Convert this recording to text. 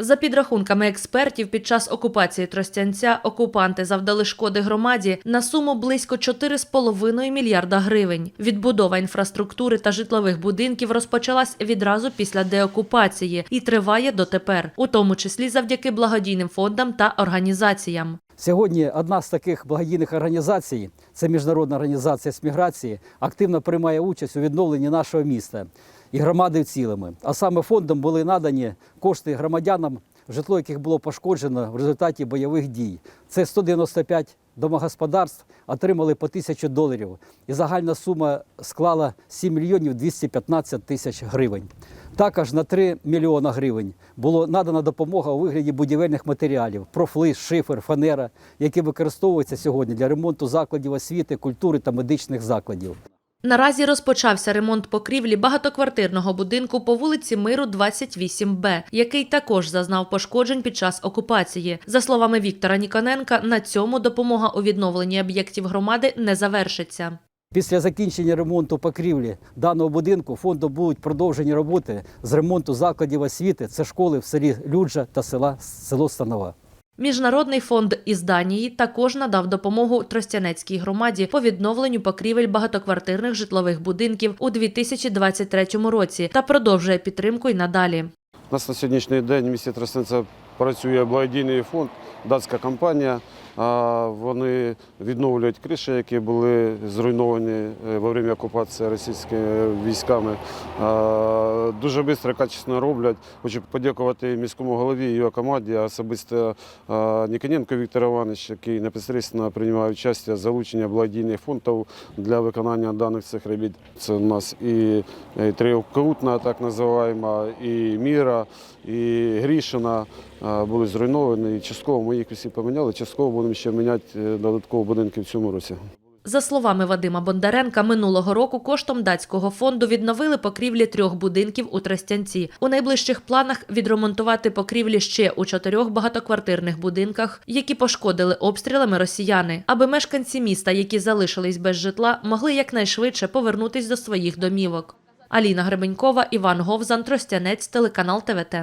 За підрахунками експертів, під час окупації Тростянця окупанти завдали шкоди громаді на суму близько 4,5 мільярда гривень. Відбудова інфраструктури та житлових будинків розпочалась відразу після деокупації і триває дотепер, у тому числі завдяки благодійним фондам та організаціям. Сьогодні одна з таких благодійних організацій, це міжнародна організація з міграції, активно приймає участь у відновленні нашого міста і громади в цілому. А саме фондом були надані кошти громадянам, житло яких було пошкоджено в результаті бойових дій. Це 195 домогосподарств отримали по тисячу доларів, і загальна сума склала 7 мільйонів 215 тисяч гривень. Також на 3 мільйона гривень було надана допомога у вигляді будівельних матеріалів: профлис, шифер, фанера, які використовуються сьогодні для ремонту закладів освіти, культури та медичних закладів. Наразі розпочався ремонт покрівлі багатоквартирного будинку по вулиці Миру 28Б, який також зазнав пошкоджень під час окупації. За словами Віктора Ніконенка, на цьому допомога у відновленні об'єктів громади не завершиться. Після закінчення ремонту покрівлі даного будинку фондом будуть продовжені роботи з ремонту закладів освіти. Це школи в селі Люджа та села село Станова. Міжнародний фонд із Данії також надав допомогу Тростянецькій громаді по відновленню покрівель багатоквартирних житлових будинків у 2023 році та продовжує підтримку й надалі. У нас на сьогоднішній день в місті Тростянця працює благодійний фонд, датська компанія. Вони відновлюють криші, які були зруйновані е, во время окупації російськими військами. Дуже швидко, качественно роблять. Хочу подякувати міському голові і його команді, а особисто Ніконенко Віктор Іванович, який непосередньо приймає участь в залученні благодійних фондів для виконання даних цих робіт. Це у нас і е, Тріокрутна, так називаємо, і Міра, і Грішина були зруйновані. Частково ми їх всі поміняли, частково будемо ще міняти е, додатково будинки в цьому році. За словами Вадима Бондаренка, минулого року коштом датського фонду відновили покрівлі трьох будинків у Тростянці. У найближчих планах відремонтувати покрівлі ще у чотирьох багатоквартирних будинках, які пошкодили обстрілами росіяни, аби мешканці міста, які залишились без житла, могли якнайшвидше повернутись до своїх домівок. Аліна Гребенькова, Іван Говзан, Тростянець, телеканал ТВТ.